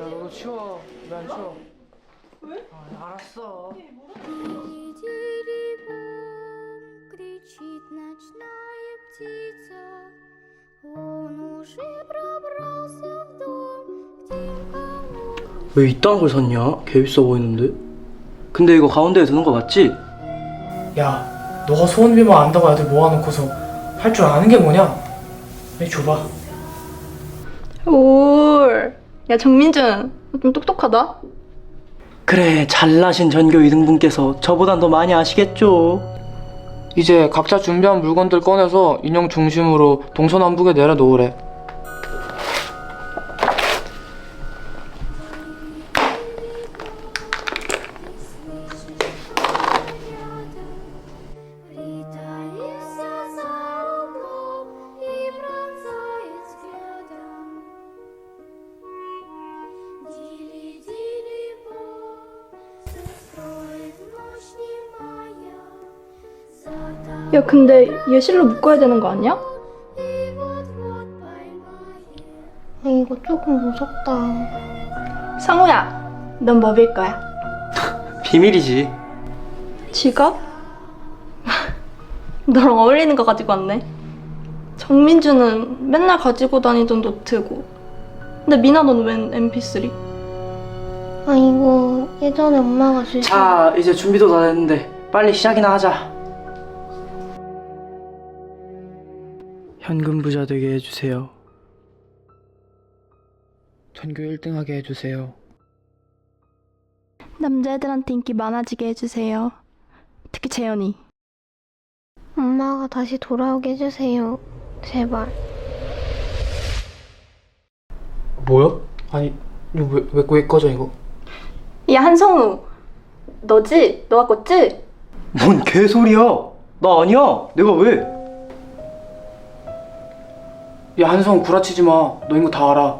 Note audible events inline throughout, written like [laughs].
왜안 쳐? 왜? 아, 알았어. Деревом кричит ночная птица. Он уже пробрался в дом, где никому 왜 이딴 걸 샀냐? 개 비싸 보이는데? 근데 이거 가운데에 드는 거 맞지? 야, 너가 소원 빌면 안다고 애들 모아놓고서 할 줄 아는 게 뭐냐? 내 줘봐. 올. 야 정민준 좀 똑똑하다. 그래, 잘나신 전교 2등분께서 저보단 더 많이 아시겠죠? 이제 각자 준비한 물건들 꺼내서 인형 중심으로 동서남북에 내려놓으래. 야 근데 예실로 묶어야 되는 거 아니야? 아, 이거 조금 무섭다. 성우야, 넌 뭐 빌 거야? [laughs] 비밀이지. 직업? [laughs] 너랑 어울리는 거 가지고 왔네. 정민주는 맨날 가지고 다니던 노트고. 근데 미나 넌 웬 MP3? 아, 이거 예전에 엄마가 주신. 자, 이제 준비도 다 됐는데 빨리 시작이나 하자. 현금 부자 되게 해주세요. 전교 1등하게 해주세요. 남자애들한테 인기 많아지게 해주세요. 특히 재현이. 엄마가 다시 돌아오게 해주세요. 제발. 뭐야? 아니, 이거 왜, 왜, 왜 꺼져 이거? 야 한성우, 너지? 너가 껐지? 뭔 개소리야? 나 아니야. 내가 왜? 야 한성 구라치지 마. 너 이거 다 알아.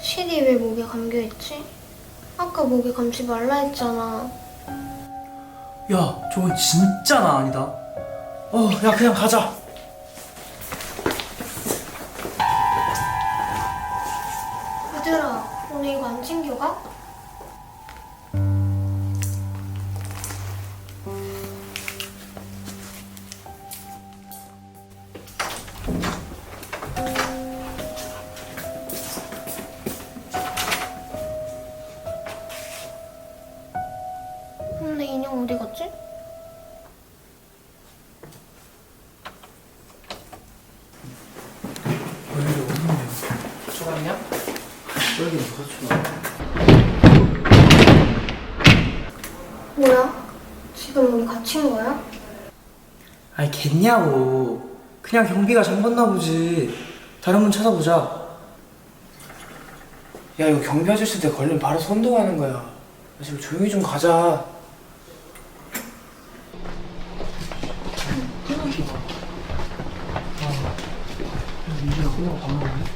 실이 왜 목에 감겨있지? 아까 목에 감지 말라 했잖아. 야, 저건 진짜 나 아니다. 어, 야 그냥 가자. 얘들아, 오늘 이거 안 챙겨가? 뭐야? 지금 우리 갇힌 거야? 아니 겠냐고. 그냥 경비가 잠궜나 보지. 다른 분 찾아보자. 야 이거 경비 아저씨한테 걸리면 바로 선동하는 거야. 야, 지금 조용히 좀 가자.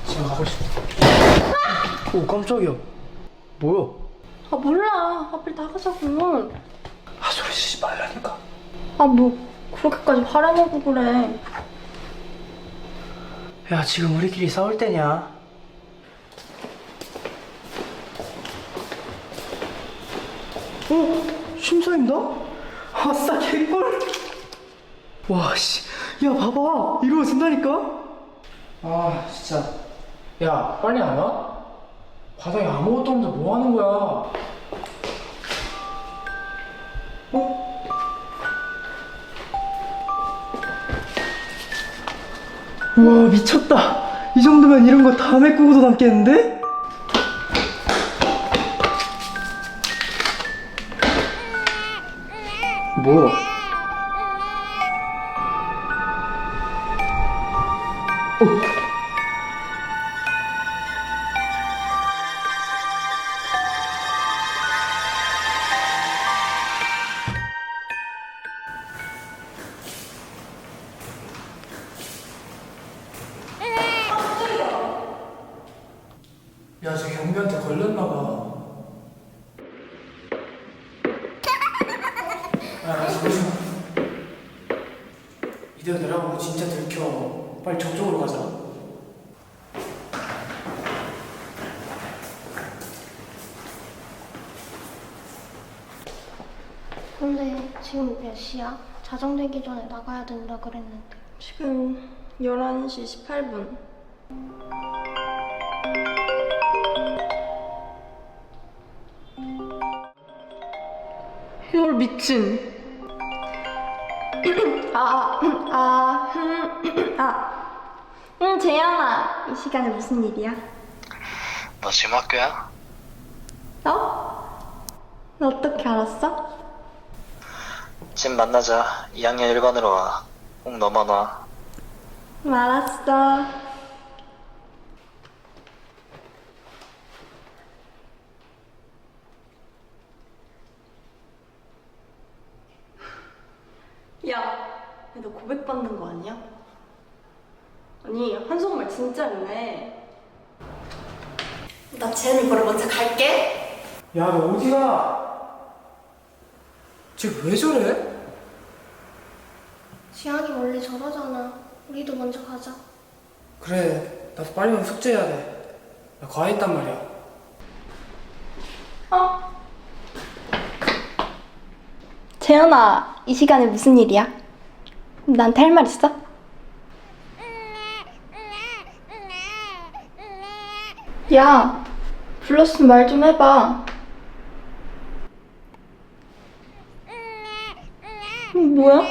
지금 가고 싶어. 오 깜짝이야. 뭐야? 아 몰라. 하필 나가자고. 아 소리 지지 말라니까. 아 뭐 그렇게까지 화려하고 그래. 야 지금 우리끼리 싸울 때냐? 어? 심사입니다? 아싸 개꿀! 와 씨, 야 봐봐 이루어진다니까? 아 진짜. 야 빨리 안 와? 바닥에 아무것도 없는데 뭐 하는 거야? 어? 와 미쳤다 이 정도면 이런 거 다음에 꾸고도 남겠는데? 뭐야? 야, 걸렸나 봐. 야, 아, 잠시만. 이대로 내려가면 진짜 들켜. 빨리 저쪽으로 가자. 근데 지금 몇 시야? 자정되기 전에 나가야 된다 그랬는데. 지금 11시 18분. 미친. 아, 아, 음, 아. 응, 재현아. 이 시간에 무슨 일이야? 너 지금 학교야? 너? 너 어떻게 알았어? 집 만나자. 2학년 1반으로 와. 꼭 너만 와. 알았어. 야, 너 고백받는 거 아니야? 아니, 한속말 진짜네. 나 재현이 보러 먼저 갈게. 야 너 어디가? 쟤왜 저래? 지안이 원래 저러잖아. 우리도 먼저 가자. 그래 나도 빨리 와서 숙제해야 돼 나 과외 있단 말이야 어? 재현아, 이 시간에 무슨 일이야? 나한테 할 말 있어? 야, 불렀으면 말 좀 해봐. 음, 뭐야?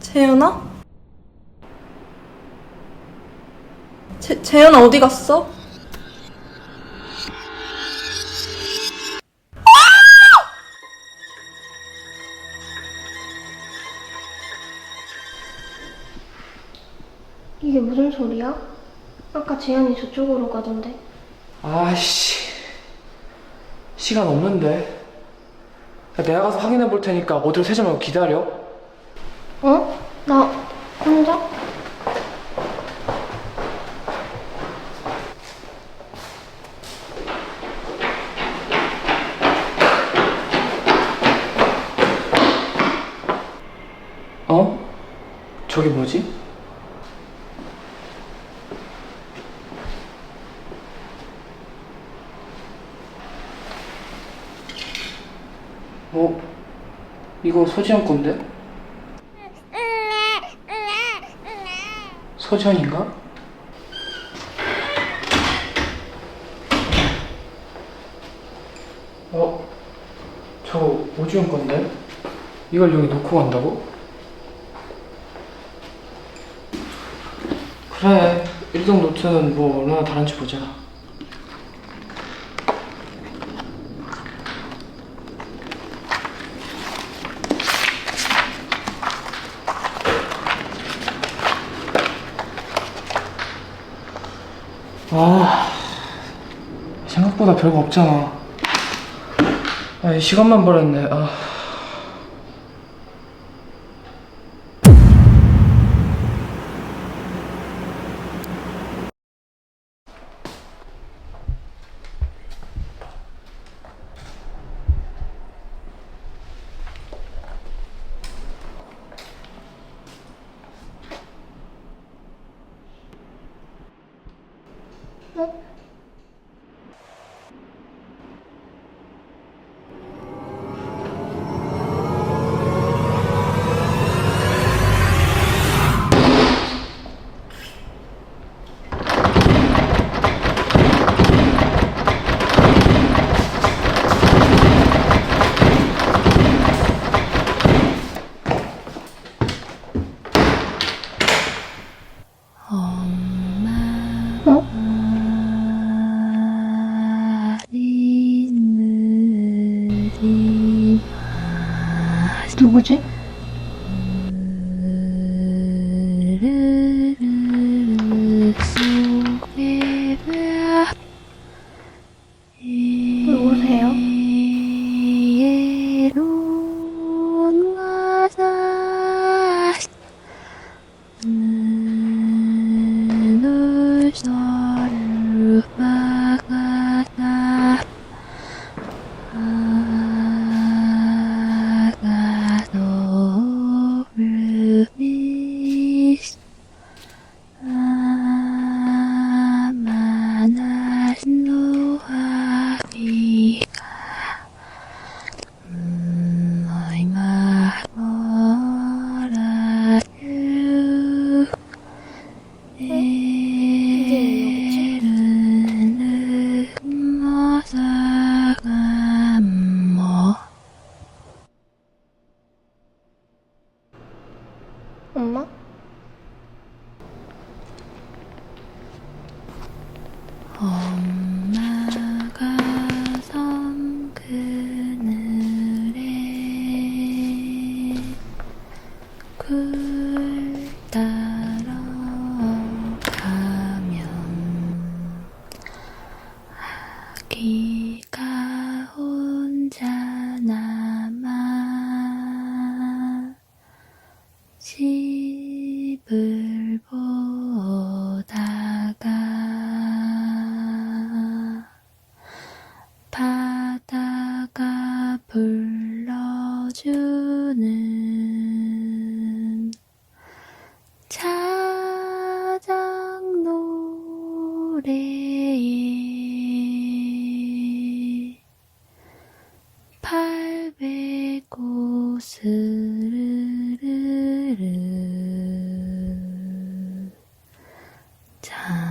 재현아? 재, 재현아 어디 갔어? 이게 무슨 소리야? 아까 지안이 저쪽으로 가던데. 아이씨 시간 없는데 야, 내가 가서 확인해 볼 테니까 어디로 새지 말고 기다려 어? 나 혼자? 어? 저기 뭐지? 어? 이거 소지현 건데? 소지현인가? 어? 저거 오지현 건데? 이걸 여기 놓고 간다고? 그래 일동 노트는 뭐 얼마나 다른지 보자 아 생각보다 별거 없잖아. 아 시간만 버렸네. 아. 누 good. 자.